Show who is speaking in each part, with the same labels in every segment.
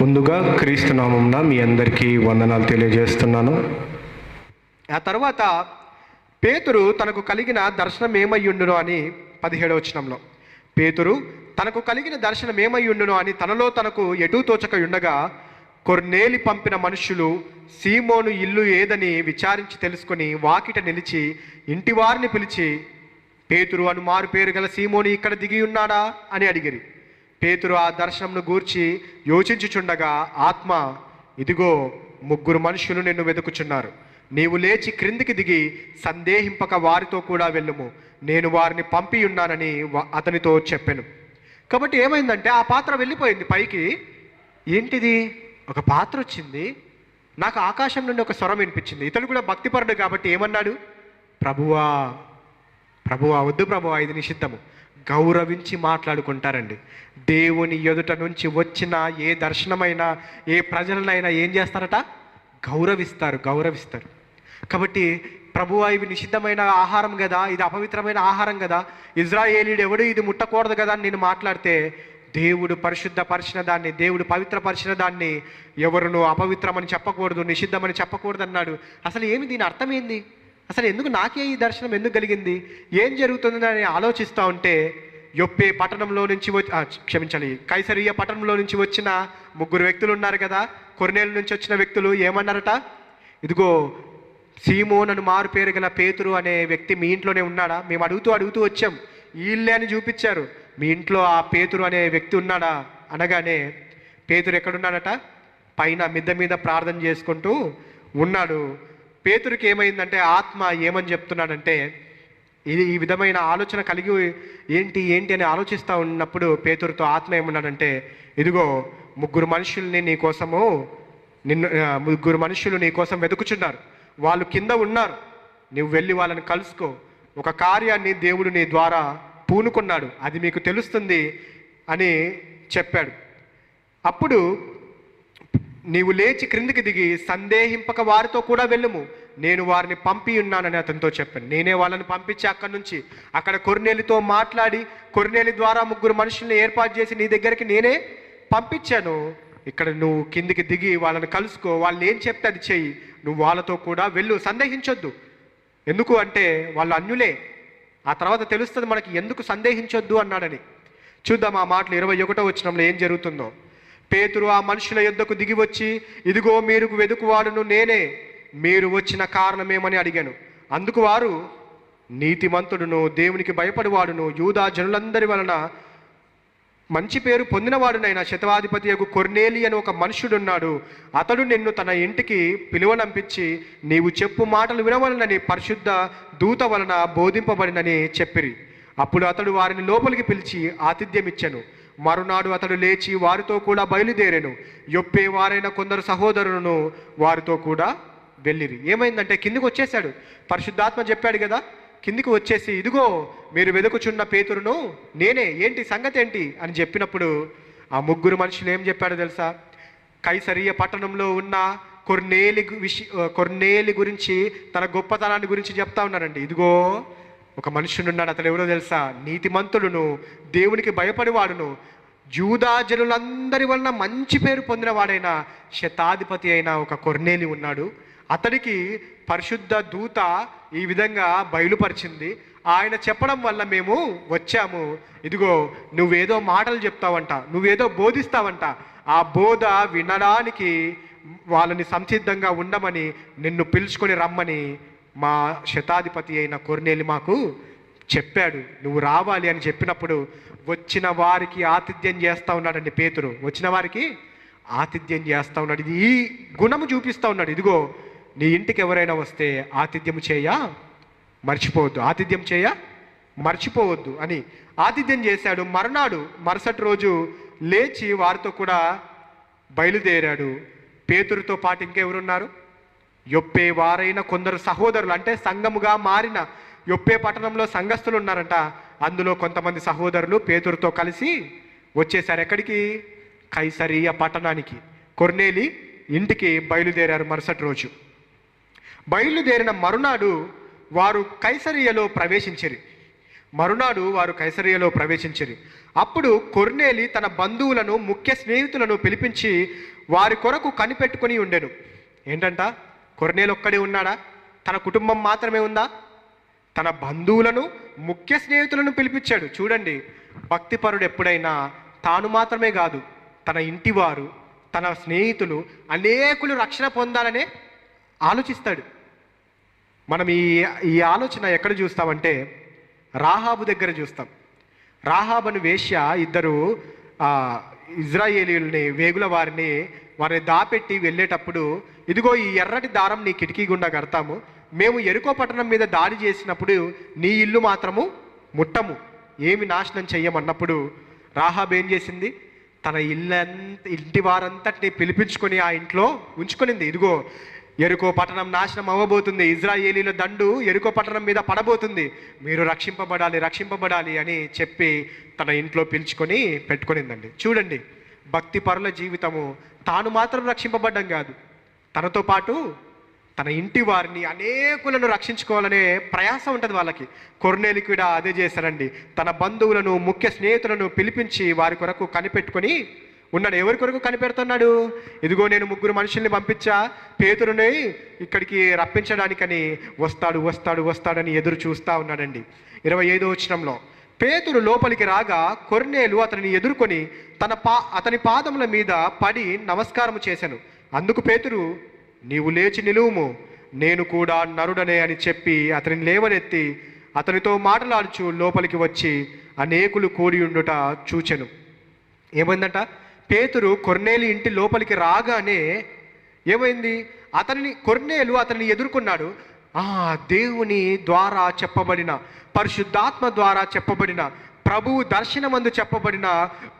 Speaker 1: ముందుగా క్రీస్తునామంన మీ అందరికీ వందనాలు తెలియజేస్తున్నాను.
Speaker 2: ఆ తర్వాత పేతురు తనకు కలిగిన దర్శనం ఏమయ్యుండును అని పదిహేడవ వచనంలో. పేతురు తనకు కలిగిన దర్శనం ఏమయ్యుండును అని తనలో తనకు ఎటూ తోచక ఉండగా కొర్నేలి పంపిన మనుషులు సీమోను ఇల్లు ఏదని విచారించి తెలుసుకొని వాకిట నిలిచి ఇంటి వారిని పిలిచి పేతురు అను మారు పేరు గల సీమోని ఇక్కడ దిగి ఉన్నాడా అని అడిగిరి. పేతురు ఆ దర్శనంను గూర్చి యోచించుచుండగా ఆత్మ ఇదిగో ముగ్గురు మనుషులు నిన్ను వెతుకుచున్నారు. నీవు లేచి క్రిందికి దిగి సందేహింపక వారితో కూడా వెళ్ళుము. నేను వారిని పంపి ఉన్నానని అతనితో చెప్పాను. కాబట్టి ఏమైందంటే ఆ పాత్ర వెళ్ళిపోయింది పైకి. ఏంటిది? ఒక పాత్ర వచ్చింది? నాకు ఆకాశం నుండి ఒక స్వరం వినిపించింది. ఇతను కూడా భక్తిపరుడు కాబట్టి ఏమన్నాడు? ప్రభువా ప్రభువా వద్దు ప్రభువా ఇది నిషిద్ధము. గౌరవించి మాట్లాడుకుంటారండి. దేవుని ఎదుట నుంచి వచ్చిన ఏ దర్శనమైనా ఏ ప్రజలనైనా ఏం చేస్తారట? గౌరవిస్తారు గౌరవిస్తారు. కాబట్టి ప్రభువా ఇవి నిషిద్ధమైన ఆహారం కదా ఇది అపవిత్రమైన ఆహారం కదా ఇజ్రాయేలీడు ఎవడు ఇది ముట్టకూడదు కదా అని నేను మాట్లాడితే దేవుడు పరిశుద్ధపరిచిన దాన్ని దేవుడు పవిత్రపరిచిన దాన్ని ఎవరును అపవిత్రమని చెప్పకూడదు నిషిద్ధమని చెప్పకూడదు అన్నాడు అసలు ఏమి దీని అర్థం ఏంది? అసలు ఎందుకు నాకే ఈ దర్శనం ఎందుకు కలిగింది? ఏం జరుగుతుందని ఆలోచిస్తూ ఉంటే యొప్పే పట్టణంలో నుంచి వచ్చి క్షమించాలి కైసరియ పట్టణంలో నుంచి వచ్చిన ముగ్గురు వ్యక్తులు ఉన్నారు కదా? కొర్నేలు నుంచి వచ్చిన వ్యక్తులు ఏమన్నారట? ఇదిగో సీమోన్ అని మారు పేరు గల పేతురు అనే వ్యక్తి మీ ఇంట్లోనే ఉన్నాడా? మేము అడుగుతూ అడుగుతూ వచ్చాం. వీళ్ళే అని చూపించారు. మీ ఇంట్లో ఆ పేతురు అనే వ్యక్తి ఉన్నాడా? అనగానే పేతురు ఎక్కడున్నాడట? పైన మిద్ద మీద ప్రార్థన చేసుకుంటూ ఉన్నాడు. పేతురికి ఏమైందంటే ఆత్మ ఏమని చెప్తున్నాడంటే ఇది ఈ విధమైన ఆలోచన కలిగి ఏంటి ఏంటి అని ఆలోచిస్తూ ఉన్నప్పుడు పేతురుతో ఆత్మ ఏమన్నాడంటే ఇదిగో ముగ్గురు మనుషుల్ని నీ కోసము నిన్ను ముగ్గురు మనుషులు నీ కోసం వెతుకుచున్నారు. వాళ్ళు కింద ఉన్నారు. నువ్వు వెళ్ళి వాళ్ళని కలుసుకో. ఒక కార్యాన్ని దేవుడు నీ ద్వారా పూనుకున్నాడు. అది మీకు తెలుస్తుంది అని చెప్పాడు. అప్పుడు నీవు లేచి క్రిందికి దిగి సందేహింపక వారితో కూడా వెళ్ళుము. నేను వారిని పంపి ఉన్నానని అతనితో చెప్పాను. నేనే వాళ్ళని పంపించి అక్కడి నుంచి అక్కడ కొరినేలితో మాట్లాడి కొరినేలి ద్వారా ముగ్గురు మనుషుల్ని ఏర్పాటు చేసి నీ దగ్గరికి నేనే పంపించాను. ఇక్కడ నువ్వు కిందికి దిగి వాళ్ళని కలుసుకో. వాళ్ళు ఏం చెప్తే అది చెయ్యి. నువ్వు వాళ్ళతో కూడా వెళ్ళు. సందేహించొద్దు. ఎందుకు అంటే వాళ్ళు అన్యులే. ఆ తర్వాత తెలుస్తుంది మనకి ఎందుకు సందేహించొద్దు అన్నాడని. చూద్దాం ఆ మాటలు ఇరవై ఒకటో వచ్చినంలో ఏం జరుగుతుందో. పేతురు ఆ మనుషుల యొద్దకు దిగి వచ్చి ఇదిగో మీరు వెదుకువాడును నేనే మీరు వచ్చిన కారణమేమని అడిగాను. అందుకు వారు నీతిమంతుడును దేవునికి భయపడివాడును యూదా జనులందరి వలన మంచి పేరు పొందినవాడునైనా శతవాధిపతి యొక్క కొర్నేలి అని ఒక మనుషుడున్నాడు. అతడు నిన్ను తన ఇంటికి పిలువనంపించి నీవు చెప్పు మాటలు వినవలనని పరిశుద్ధ దూత వలన బోధింపబడినని చెప్పిరి. అప్పుడు అతడు వారిని లోపలికి పిలిచి ఆతిథ్యం ఇచ్చాను మరునాడు అతడు లేచి వారితో కూడా బయలుదేరాను. యొప్పే వారైన కొందరు సహోదరులను వారితో కూడా వెళ్ళిరి. ఏమైందంటే కిందికి వచ్చేసాడు పరిశుద్ధాత్మ చెప్పాడు కదా కిందికి వచ్చేసి ఇదిగో మీరు వెతుకుచున్న పేతురును నేనే ఏంటి సంగతి ఏంటి? అని చెప్పినప్పుడు ఆ ముగ్గురు మనుషులు ఏం చెప్పాడో తెలుసా? కైసరియ పట్టణంలో ఉన్న కొర్నేలి విషయ కొర్నేలి గురించి తన గొప్పతనాన్ని గురించి చెప్తా ఉన్నారండి. ఇదిగో ఒక మనుషుడు ఉన్నాడు అతడు ఎవరో తెలుసా? నీతిమంతుడును దేవునికి భయపడివాడును. జూదా జనులందరి వలన మంచి పేరు పొందినవాడైన శతాధిపతి అయిన ఒక కొర్నేలి ఉన్నాడు. అతడికి పరిశుద్ధ దూత ఈ విధంగా బయలుపరిచింది. ఆయన చెప్పడం వల్ల మేము వచ్చాము. ఇదిగో నువ్వేదో మాటలు చెప్తావంట నువ్వేదో బోధిస్తావంట. ఆ బోధ వినడానికి వాళ్ళని సంసిద్ధంగా ఉండమని నిన్ను పిలుచుకొని రమ్మని మా శతాధిపతి అయిన కొర్నేలి మాకు చెప్పాడు నువ్వు రావాలి అని చెప్పినప్పుడు వచ్చిన వారికి ఆతిథ్యం చేస్తూ ఉన్నాడండి పేతురు. వచ్చిన వారికి ఆతిథ్యం చేస్తా ఉన్నాడు. ఇది ఈ గుణము చూపిస్తా ఉన్నాడు. ఇదిగో నీ ఇంటికి ఎవరైనా వస్తే ఆతిథ్యం చేయ మర్చిపోవద్దు. ఆతిథ్యం చేయ మర్చిపోవద్దు అని ఆతిథ్యం చేశాడు. మరునాడు మరుసటి రోజు లేచి వారితో కూడా బయలుదేరాడు. పేతురుతో పాటు ఇంకెవరున్నారు? యొప్పే వారైన కొందరు సహోదరులు అంటే సంఘముగా మారిన యొప్పే పట్టణంలో సంఘస్థులు ఉన్నారంట. అందులో కొంతమంది సహోదరులు పేతురుతో కలిసి వచ్చేసారు. ఎక్కడికి? కైసరియ పట్టణానికి. కొర్నేలి ఇంటికి బయలుదేరారు మరుసటి రోజు. బయలుదేరిన మరునాడు వారు కైసరియలో ప్రవేశించరు. మరునాడు వారు కైసరియలో ప్రవేశించరు. అప్పుడు కొర్నేలి తన బంధువులను ముఖ్య స్నేహితులను పిలిపించి వారి కొరకు కనిపెట్టుకొని ఉండెను. ఏంటంట? కొరనేలు ఒక్కడే ఉన్నాడా? తన కుటుంబం మాత్రమే ఉందా? తన బంధువులను ముఖ్య స్నేహితులను పిలిపించాడు. చూడండి భక్తిపరుడు ఎప్పుడైనా తాను మాత్రమే కాదు తన ఇంటివారు తన స్నేహితులు అనేకులు రక్షణ పొందాలనే ఆలోచిస్తాడు. మనం ఈ ఈ ఆలోచన ఎక్కడ చూస్తామంటే రాహాబు దగ్గర చూస్తాం. రాహాబను వేశ్య ఇద్దరు ఇజ్రాయేలీల్ని వేగుల వారిని వారిని దాపెట్టి వెళ్ళేటప్పుడు ఇదిగో ఈ ఎర్రటి దారం నీ కిటికీ గుండా కడతాము. మేము ఎరుకో పట్టణం మీద దాడి చేసినప్పుడు నీ ఇల్లు మాత్రము ముట్టము. ఏమి నాశనం చెయ్యమన్నప్పుడు రాహాబ్ ఏం చేసింది? తన ఇల్లంత ఇంటి వారంతటిని పిలిపించుకొని ఆ ఇంట్లో ఉంచుకునింది. ఇదిగో ఎరుకో పట్టణం నాశనం అవ్వబోతుంది. ఇజ్రాయేలీల దండు ఎరుకో పట్టణం మీద పడబోతుంది. మీరు రక్షింపబడాలి రక్షింపబడాలి అని చెప్పి తన ఇంట్లో పిలుచుకొని పెట్టుకునిందండి. చూడండి భక్తి పరుల జీవితము. తాను మాత్రం రక్షింపబడ్డం కాదు. తనతో పాటు తన ఇంటి వారిని అనేకులను రక్షించుకోవాలనే ప్రయాస ఉంటుంది వాళ్ళకి. కొర్నేలి కూడా అదే చేశారండి తన బంధువులను ముఖ్య స్నేహితులను పిలిపించి వారి కొరకు కనిపెట్టుకొని ఉన్నాడు. ఎవరి కొరకు కనిపెడుతున్నాడు? ఇదిగో నేను ముగ్గురు మనుషుల్ని పంపించా. పేతురుని ఇక్కడికి రప్పించడానికని వస్తాడు వస్తాడు వస్తాడని ఎదురు చూస్తా ఉన్నాడండి. ఇరవై ఐదో వచనంలో పేతురు లోపలికి రాగా కొర్నేలు అతనిని ఎదుర్కొని తన పా అతని పాదముల మీద పడి నమస్కారం చేశాను. అందుకు పేతురు నీవు లేచి నిలువుము. నేను కూడా నరుడనే అని చెప్పి అతనిని లేవనెత్తి అతనితో మాటలాడుచు లోపలికి వచ్చి అనేకులు కూడి ఉండుట చూచెను. ఏమైందంట? పేతురు కొర్నేలు ఇంటి లోపలికి రాగానే ఏమైంది? అతనిని కొర్నేలు అతనిని ఎదుర్కొన్నాడు. ఆ దేవుని ద్వారా చెప్పబడిన పరిశుద్ధాత్మ ద్వారా చెప్పబడిన ప్రభువు దర్శనమందు చెప్పబడిన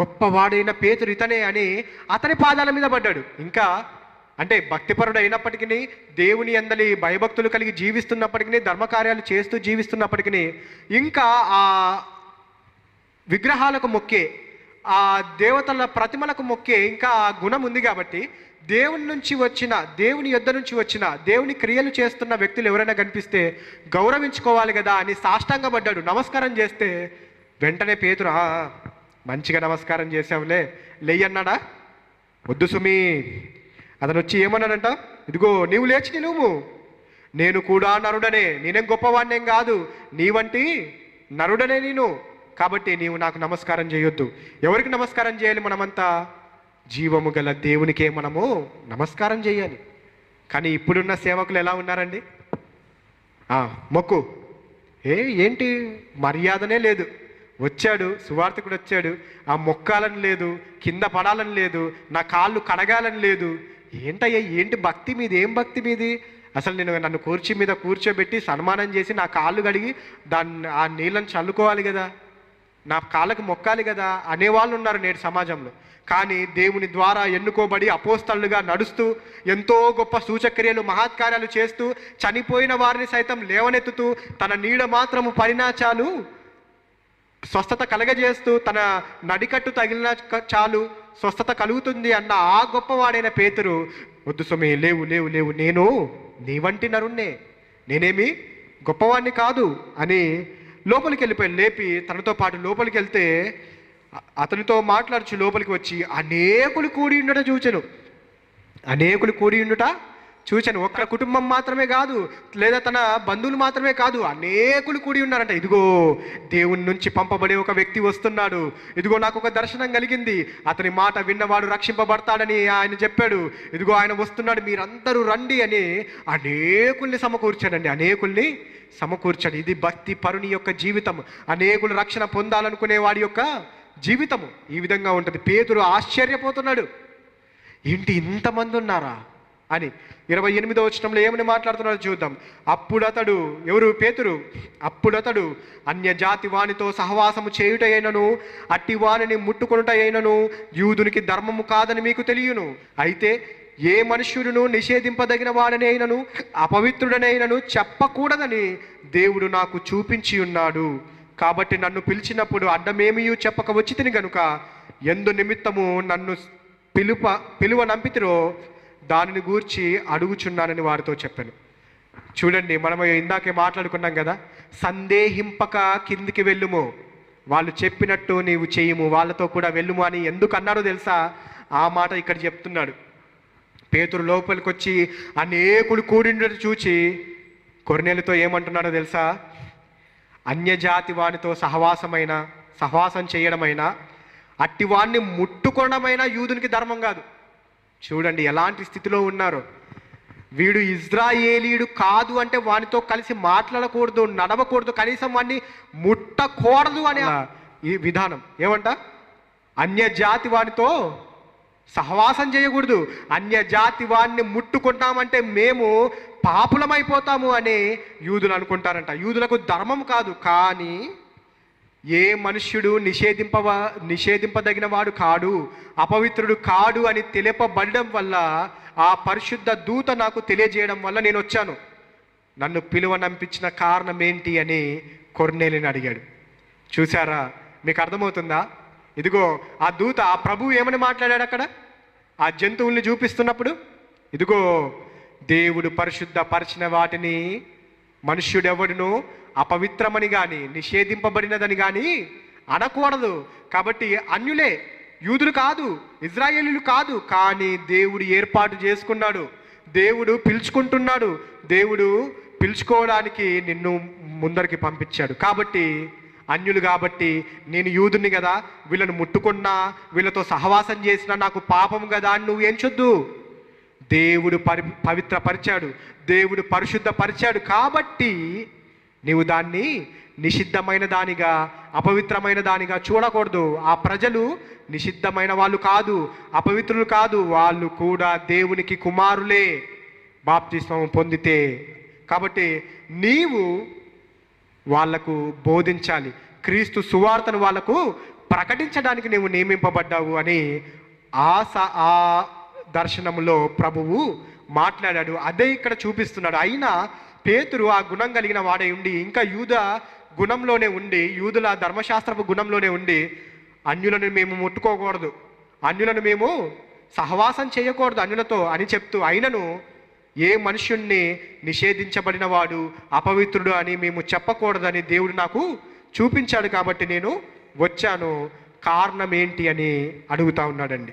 Speaker 2: గొప్పవాడైన పేతురు ఇతనే అని అతని పాదాల మీద పడ్డాడు. ఇంకా అంటే భక్తిపరుడు అయినప్పటికీ దేవుని అందలి భయభక్తులు కలిగి జీవిస్తున్నప్పటికీ ధర్మకార్యాలు చేస్తూ జీవిస్తున్నప్పటికీ ఇంకా ఆ విగ్రహాలకు మొక్కే ఆ దేవతల ప్రతిమలకు మొక్కే ఇంకా ఆ గుణం ఉంది కాబట్టి దేవుని నుంచి వచ్చిన దేవుని యొద్ద నుంచి వచ్చిన దేవుని క్రియలు చేస్తున్న వ్యక్తులు ఎవరైనా కనిపిస్తే గౌరవించుకోవాలి కదా అని సాష్టాంగపడ్డాడు. నమస్కారం చేస్తే వెంటనే పేతురా మంచిగా నమస్కారం చేసావులే లేయన్నాడా? వద్దు సుమి అతను వచ్చి ఏమన్నాడంట? ఇదిగో నీవు లేచి నిలువు. నేను కూడా నరుడనే నేనేం గొప్పవాణ్ణేం కాదు. నీ వంటి నరుడనే నేను. కాబట్టి నీవు నాకు నమస్కారం చేయొద్దు. ఎవరికి నమస్కారం చేయాలి మనమంతా? జీవము గల దేవునికే మనము నమస్కారం చేయాలి. కానీ ఇప్పుడున్న సేవకులు ఎలా ఉన్నారండి? మొక్కు. ఏ ఏంటి? మర్యాదనే లేదు. వచ్చాడు సువార్థకుడు వచ్చాడు. ఆ మొక్కాలని లేదు కింద పడాలని లేదు నా కాళ్ళు కడగాలని లేదు. ఏంటయ్యా ఏంటి భక్తి మీది ఏం భక్తి మీది? అసలు నేను నన్ను కూర్చి మీద కూర్చోబెట్టి సన్మానం చేసి నా కాళ్ళు కడిగి దాన్ని ఆ నీళ్ళని చల్లుకోవాలి కదా? నా కాళ్ళకి మొక్కాలి కదా? అనేవాళ్ళు ఉన్నారు నేటి సమాజంలో. కానీ దేవుని ద్వారా ఎన్నుకోబడి అపోస్తలుగా నడుస్తూ ఎంతో గొప్ప సూచక్రియలు మహత్కార్యాలు చేస్తూ చనిపోయిన వారిని సైతం లేవనెత్తుతూ తన నీడ మాత్రము పరిణాచాలు స్వస్థత కలగజేస్తూ తన నడికట్టు తగిలిన చాలు స్వస్థత కలుగుతుంది అన్న ఆ గొప్పవాడైన పేతురు వద్దు సొమ్మి లేవు లేవు లేవు నేను నీ వంటి నరుణ్ణే. నేనేమి గొప్పవాణ్ణి కాదు అని లోపలికి వెళ్ళిపోయి లేపి తనతో పాటు లోపలికి వెళ్తే అతనితో మాట్లాడుచు లోపలికి వచ్చి అనేకులు కూడి ఉండట చూచెను. అనేకులు కూడి ఉండుట చూచాను ఒక్క కుటుంబం మాత్రమే కాదు లేదా తన బంధువులు మాత్రమే కాదు అనేకులు కూడి ఉన్నారంట. ఇదిగో దేవుని నుంచి పంపబడే ఒక వ్యక్తి వస్తున్నాడు. ఇదిగో నాకు ఒక దర్శనం కలిగింది. అతని మాట విన్నవాడు రక్షింపబడతాడని ఆయన చెప్పాడు. ఇదిగో ఆయన వస్తున్నాడు. మీరందరూ రండి అని అనేకుల్ని సమకూర్చాడండి. అనేకుల్ని సమకూర్చాడు. ఇది భక్తి పరుని యొక్క జీవితం. అనేకులు రక్షణ పొందాలనుకునే వాడి యొక్క జీవితము ఈ విధంగా ఉంటుంది. పేతురు ఆశ్చర్యపోతున్నాడు. ఏంటి ఇంతమంది ఉన్నారా? అని ఇరవై ఎనిమిదో వచనంలో ఏమని మాట్లాడుతున్నారో చూద్దాం. అప్పుడు అతడు ఎవరు? పేతురు. అప్పుడు అతడు అన్య జాతి వానితో సహవాసము చేయుట అయినను అట్టి వానిని ముట్టుకొనుట అయినను యూదునికి ధర్మము కాదని మీకు తెలియను. అయితే ఏ మనుష్యుడును నిషేధింపదగిన వాడని అయినను అపవిత్రుడనైనను చెప్పకూడదని దేవుడు నాకు చూపించి ఉన్నాడు. కాబట్టి నన్ను పిలిచినప్పుడు అడ్డమేమియూ చెప్పక వచ్చి తిని గనుక ఎందు నిమిత్తము నన్ను పిలుప పిలువ నంపితిరో దానిని గూర్చి అడుగుచున్నానని వారితో చెప్పాను. చూడండి మనం ఇందాకే మాట్లాడుకున్నాం కదా సందేహింపక కిందికి వెళ్ళుము. వాళ్ళు చెప్పినట్టు నీవు చేయము వాళ్ళతో కూడా వెళ్ళుము అని ఎందుకు అన్నారో తెలుసా? ఆ మాట ఇక్కడ చెప్తున్నాడు. పేతురు లోపలికి వచ్చి అనేకుడు కూడినట్టు చూచి కొర్నేలతో ఏమంటున్నాడో తెలుసా? అన్యజాతి వానితో సహవాసమైన సహవాసం చేయడమైనా అట్టివాణ్ణి ముట్టుకోవడమైనా యూదునికి ధర్మం కాదు. చూడండి ఎలాంటి స్థితిలో ఉన్నారు. వీడు ఇజ్రాయేలీయుడు కాదు అంటే వానితో కలిసి మాట్లాడకూడదు నడవకూడదు కనీసం వాడిని ముట్టకూడదు అనే ఈ విధానం. ఏమంట? అన్యజాతి వానితో సహవాసం చేయకూడదు. అన్యజాతి వాడిని ముట్టుకుంటామంటే మేము పాపులమైపోతాము అని యూదులు అనుకుంటారంట. యూదులకు ధర్మం కాదు కానీ ఏ మనుష్యుడు నిషేధింపవ నిషేధింపదగిన వాడు కాడు అపవిత్రుడు కాడు అని తెలియపబడడం వల్ల ఆ పరిశుద్ధ దూత నాకు తెలియజేయడం వల్ల నేను వచ్చాను. నన్ను పిలువనంపించిన కారణం ఏంటి అని కొర్నేలిని అడిగాడు. చూసారా మీకు అర్థమవుతుందా? ఇదిగో ఆ దూత ఆ ప్రభువు ఏమని మాట్లాడాడు అక్కడ? ఆ జంతువుల్ని చూపిస్తున్నప్పుడు? ఇదిగో దేవుడు పరిశుద్ధపరిచిన వాటిని మనుష్యుడెవడును అపవిత్రమని కానీ నిషేధింపబడినదని కానీ అనకూడదు. కాబట్టి అన్యులే యూదులు కాదు ఇజ్రాయేలీలు కాదు కానీ దేవుడు ఏర్పాటు చేసుకున్నాడు. దేవుడు పిలుచుకుంటున్నాడు. దేవుడు పిలుచుకోవడానికి నిన్ను ముందరికి పంపించాడు. కాబట్టి అన్యులు కాబట్టి నేను యూదుని కదా వీళ్ళను ముట్టుకున్నా వీళ్ళతో సహవాసం చేసినా నాకు పాపం కదా అని నువ్వు ఎంచొద్దు దేవుడు పరి పవిత్రపరిచాడు. దేవుడు పరిశుద్ధపరిచాడు కాబట్టి నీవు దాన్ని నిషిద్ధమైన దానిగా అపవిత్రమైన దానిగా చూడకూడదు. ఆ ప్రజలు నిషిద్ధమైన వాళ్ళు కాదు అపవిత్రులు కాదు వాళ్ళు కూడా దేవునికి కుమారులే. బాప్తిస్వం పొందితే కాబట్టి నీవు వాళ్ళకు బోధించాలి. క్రీస్తు సువార్తను వాళ్ళకు ప్రకటించడానికి నీవు నియమింపబడ్డావు అని ఆ స ఆ దర్శనంలో ప్రభువు మాట్లాడాడు. అదే ఇక్కడ చూపిస్తున్నాడు. అయినా పేతురు ఆ గుణం కలిగిన వాడై ఉండి ఇంకా యూద గుణంలోనే ఉండి యూదుల ధర్మశాస్త్రపు గుణంలోనే ఉండి అన్యులను మేము ముట్టుకోకూడదు. అన్యులను మేము సహవాసం చేయకూడదు అన్యులతో అని చెప్తూ అయినను ఏ మనుష్యుణ్ణి నిషేధించబడిన వాడు అపవిత్రుడు అని మేము చెప్పకూడదని దేవుడు నాకు చూపించాడు కాబట్టి నేను వచ్చాను. కారణం ఏంటి అని అడుగుతా ఉన్నాడండి.